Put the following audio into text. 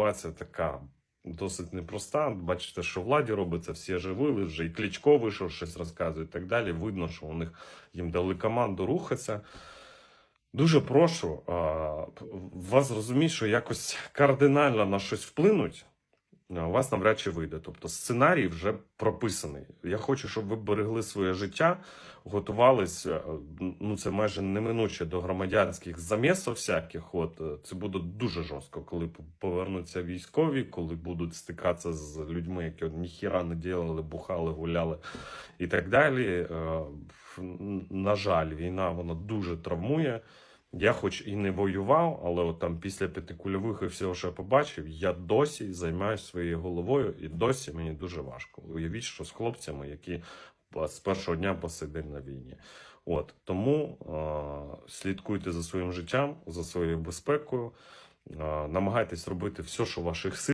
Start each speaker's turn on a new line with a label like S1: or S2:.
S1: Ситуація така досить непроста. Бачите, що владі робиться, всі оживили вже, і Кличко вийшов, щось розказує і так далі. Видно, що у них їм дали команду рухатися. Дуже прошу вас розуміти, що якось кардинально на щось вплинуть. У вас навряд чи вийде. Тобто сценарій вже прописаний. Я хочу, щоб ви берегли своє життя, готувались. е, Ну це майже неминуче до громадянських замісів всяких. От е, це буде дуже жорстко, коли повернуться військові, коли будуть стикатися з людьми, які ніхіра не ділили, бухали, гуляли і так далі. Е, На жаль, війна вона дуже травмує. Я хоч і не воював, але от там після п'ятикульових і всього, що я побачив, я досі займаюся своєю головою, і досі мені дуже важко. Уявіть, що з хлопцями, які з першого дня по на війні. От тому е- слідкуйте за своїм життям, за своєю безпекою, е- намагайтесь робити все, що в ваших силах.